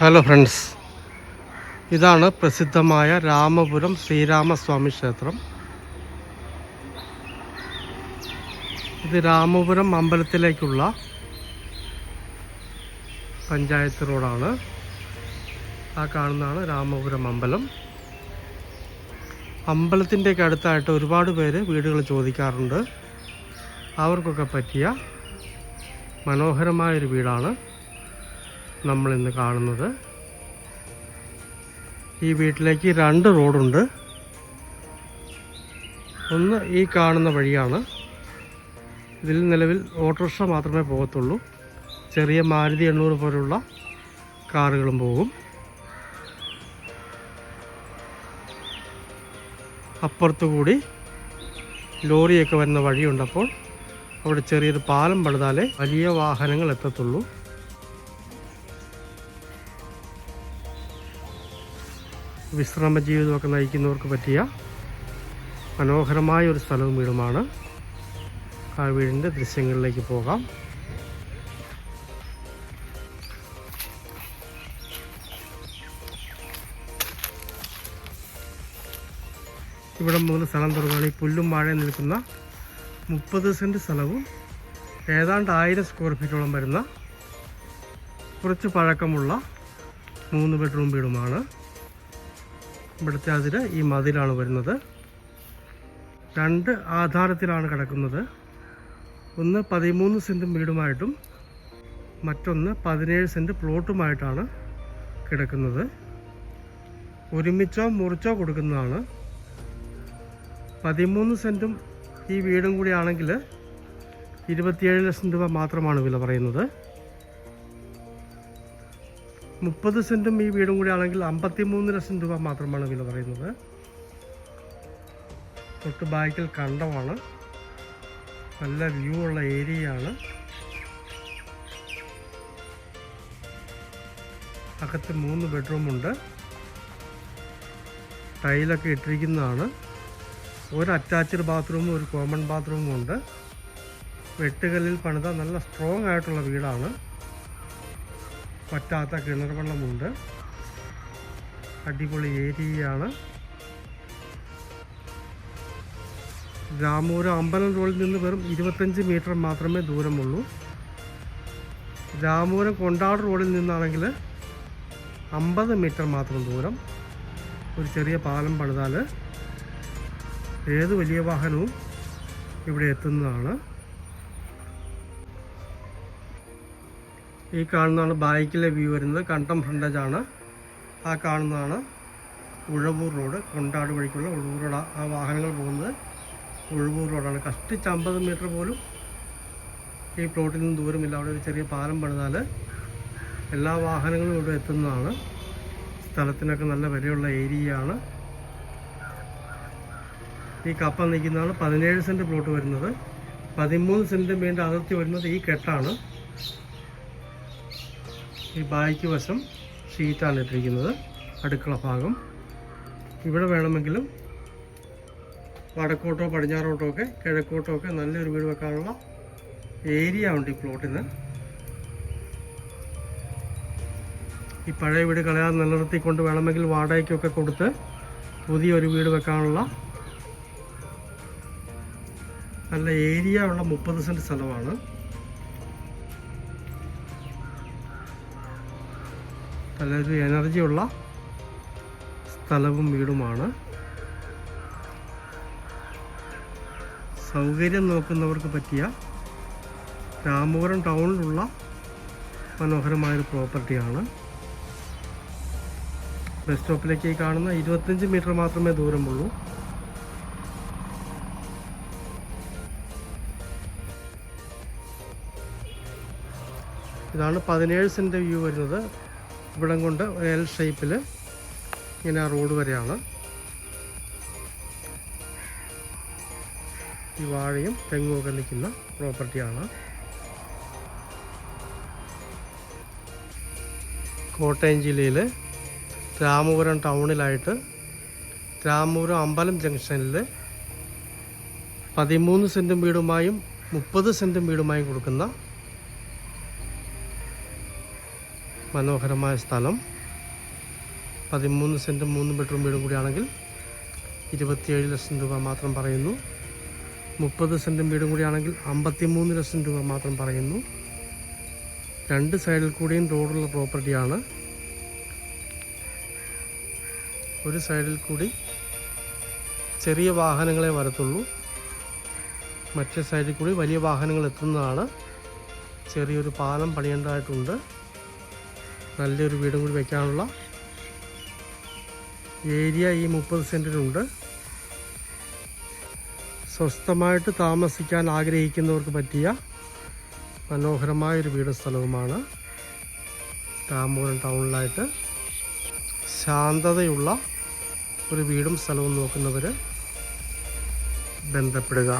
Hello friends ഇതാണ് പ്രസിദ്ധമായ രാമപുരം ശ്രീരാമസ്വാമി ക്ഷേത്രം. ഇത് രാമപുരം അമ്പലത്തിലേക്കുള്ള പഞ്ചായത്ത് റോഡാണ്. ആ കാണുന്നതാണ് രാമപുരം അമ്പലം. അമ്പലത്തിന്റെയൊക്കെ അടുത്തായിട്ട് ഒരുപാട് പേര് വീടുകൾ ചോദിക്കാറുണ്ട്. അവർക്കൊക്കെ പറ്റിയ മനോഹരമായൊരു വീടാണ്. നമ്മൾ ഇന്ന് കാണുന്നത്. ഈ വീട്ടിലേക്ക് രണ്ട് റോഡുണ്ട്. ഒന്ന് ഈ കാണുന്ന വഴിയാണ്. ഇതിൽ നിലവിൽ ഓട്ടോറിക്ഷ മാത്രമേ പോകത്തുള്ളൂ. ചെറിയ മാരുതി എണ്ണൂറ് പോലുള്ള കാറുകളും പോകും. അപ്പുറത്തു കൂടി ലോറിയൊക്കെ വരുന്ന വഴിയുണ്ടപ്പോൾ അവിടെ ചെറിയൊരു പാലം പണിതാലേ വലിയ വാഹനങ്ങൾ എത്തത്തുള്ളൂ. വിശ്രമ ജീവിതമൊക്കെ നയിക്കുന്നവർക്ക് പറ്റിയ മനോഹരമായ ഒരു സ്ഥലവും വീടുമാണ്. ആ വീടിന്റെ ദൃശ്യങ്ങളിലേക്ക് പോകാം. ഇവിടെ മുതൽ സ്ഥലം തുടങ്ങുകയാണ് ഈ പുല്ലും വാഴയും നിൽക്കുന്ന മുപ്പത് സെന്റ് സ്ഥലവും ഏതാണ്ട് ആയിരം സ്ക്വയർ ഫീറ്റോളം വരുന്ന കുറച്ച് പഴക്കമുള്ള മൂന്ന് ബെഡ്റൂം വീടുമാണ്. ഇവിടുത്തെ അതിൽ ഈ മതിലാണ് വരുന്നത്. രണ്ട് ആധാരത്തിലാണ് കിടക്കുന്നത്. ഒന്ന് പതിമൂന്ന് സെന്റ് വീടുമായിട്ടും മറ്റൊന്ന് പതിനേഴ് സെന്റ് പ്ലോട്ടുമായിട്ടാണ് കിടക്കുന്നത്. ഒരുമിച്ചോ മുറിച്ചോ കൊടുക്കുന്നതാണ്. പതിമൂന്ന് സെന്റും ഈ വീടും കൂടിയാണെങ്കിൽ ഇരുപത്തിയേഴ് ലക്ഷം രൂപ മാത്രമാണ് വില പറയുന്നത്. മുപ്പത് സെന്റും ഈ വീടും കൂടി ആണെങ്കിൽ അമ്പത്തി മൂന്ന് ലക്ഷം രൂപ മാത്രമാണ് വില പറയുന്നത്. തൊട്ട് ബാക്കിൽ കണ്ടമാണ്. നല്ല വ്യൂ ഉള്ള ഏരിയയാണ്. അകത്ത് മൂന്ന് ബെഡ്റൂമുണ്ട് ടൈലൊക്കെ ഇട്ടിരിക്കുന്നതാണ്. ഒരു അറ്റാച്ച്ഡ് ബാത്റൂമും ഒരു കോമൺ ബാത്റൂമും ഉണ്ട്. വെട്ടുകല്ലിൽ പണിത നല്ല സ്ട്രോങ് ആയിട്ടുള്ള വീടാണ്. പറ്റാത്ത കിണർ വെള്ളമുണ്ട് അടിപൊളി ഏരിയയാണ്. രാമൂര അമ്പലം റോഡിൽ നിന്ന് വെറും ഇരുപത്തഞ്ച് മീറ്റർ മാത്രമേ ദൂരമുള്ളൂ. രാമൂരം കൊണ്ടാട് റോഡിൽ നിന്നാണെങ്കിൽ അമ്പത് മീറ്റർ മാത്രം ദൂരം. ഒരു ചെറിയ പാലം പണിതാൽ ഏത് വലിയ വാഹനവും ഇവിടെ എത്തുന്നതാണ്. ഈ കാണുന്നതാണ് ബാക്കിലെ വ്യൂ വരുന്നത്. കണ്ടം ഫ്രണ്ടേജ് ആണ്. ആ കാണുന്നതാണ് ഉഴവൂർ റോഡ്. കൊണ്ടാട് വഴിക്കുള്ള ഉഴവൂർ റോഡ്. ആ വാഹനങ്ങൾ പോകുന്നത് ഉഴവൂർ റോഡാണ്. കഷ്ടിച്ച് അമ്പത് മീറ്റർ പോലും ഈ പ്ലോട്ടിൽ നിന്ന് ദൂരമില്ല. അവിടെ ഒരു ചെറിയ പാലം പണിതാൽ എല്ലാ വാഹനങ്ങളും ഇവിടെ എത്തുന്നതാണ്. സ്ഥലത്തിനൊക്കെ നല്ല വിലയുള്ള ഏരിയയാണ് ഈ കപ്പ നിൽക്കുന്നതാണ് പതിനേഴ് സെന്റ് പ്ലോട്ട് വരുന്നത്. പതിമൂന്ന് സെന്റ് വേണ്ട അതിർത്തി വരുന്നത് ഈ കെട്ടാണ്. ഈ ബായ്ക്ക് വശം ഷീറ്റാണ് ഇട്ടിരിക്കുന്നത്. അടുക്കള ഭാഗം. ഇവിടെ വേണമെങ്കിലും വടക്കോട്ടോ പടിഞ്ഞാറോട്ടോ ഒക്കെ കിഴക്കോട്ടോ ഒക്കെ നല്ലൊരു വീട് വെക്കാനുള്ള ഏരിയ ഉണ്ട് ഈ പ്ലോട്ടിന്. ഈ പഴയ വീട് കളയാതെ നിലനിർത്തിക്കൊണ്ട് വേണമെങ്കിൽ വാടകയ്ക്കൊക്കെ കൊടുത്ത് പുതിയൊരു വീട് വെക്കാനുള്ള നല്ല ഏരിയ ഉള്ള മുപ്പത് സെന്റ് സ്ഥലമാണ്. നല്ലൊരു എനർജിയുള്ള സ്ഥലവും വീടുമാണ്. സൗകര്യം നോക്കുന്നവർക്ക് പറ്റിയ രാമപുരം ടൗണിലുള്ള മനോഹരമായൊരു പ്രോപ്പർട്ടിയാണ്. ബസ് സ്റ്റോപ്പിലേക്ക് കാണുന്ന ഇരുപത്തഞ്ച് മീറ്റർ മാത്രമേ ദൂരമുള്ളൂ ഇതാണ് പതിനേഴ് സെന്റ് വ്യൂ വരുന്നത്. ഇവിടം കൊണ്ട് എൽ ഷേപ്പിൽ ഇങ്ങനെ ആ റോഡ് വരെയാണ്. ഈ വാഴയും തെങ്ങുമൊക്കെ നിൽക്കുന്ന പ്രോപ്പർട്ടിയാണ് കോട്ടയം ജില്ലയിൽ രാമപുരം ടൗണിലായിട്ട് രാമപുരം അമ്പലം ജംഗ്ഷനിൽ പതിമൂന്ന് സെന്റും വീടുമായും മുപ്പത് സെന്റും വീടുമായും കൊടുക്കുന്ന മനോഹരമായ സ്ഥലം. പതിമൂന്ന് സെന്റ് മൂന്ന് ബെഡ്റൂം വീടും കൂടിയാണെങ്കിൽ ഇരുപത്തിയേഴ് ലക്ഷം രൂപ മാത്രം പറയുന്നു. മുപ്പത് സെന്റും വീടും കൂടിയാണെങ്കിൽ അമ്പത്തിമൂന്ന് ലക്ഷം രൂപ മാത്രം പറയുന്നു. രണ്ട് സൈഡിൽ കൂടിയും റോഡുള്ള പ്രോപ്പർട്ടിയാണ് ഒരു സൈഡിൽ കൂടി ചെറിയ വാഹനങ്ങളെ വരത്തുള്ളൂ. മറ്റേ സൈഡിൽ കൂടി വലിയ വാഹനങ്ങൾ എത്തുന്നതാണ്. ചെറിയൊരു പാലം പണിയേണ്ടതായിട്ടുണ്ട്. നല്ലൊരു വീടും കൂടി വയ്ക്കാനുള്ള ഏരിയ ഈ മുപ്പത് സെന്റിനുണ്ട് സ്വസ്ഥമായിട്ട് താമസിക്കാൻ ആഗ്രഹിക്കുന്നവർക്ക് പറ്റിയ മനോഹരമായൊരു വീടും സ്ഥലവുമാണ് താമ്പൂരം ടൗണിലായിട്ട്. ശാന്തതയുള്ള ഒരു വീടും സ്ഥലവും നോക്കുന്നവർ ബന്ധപ്പെടുക.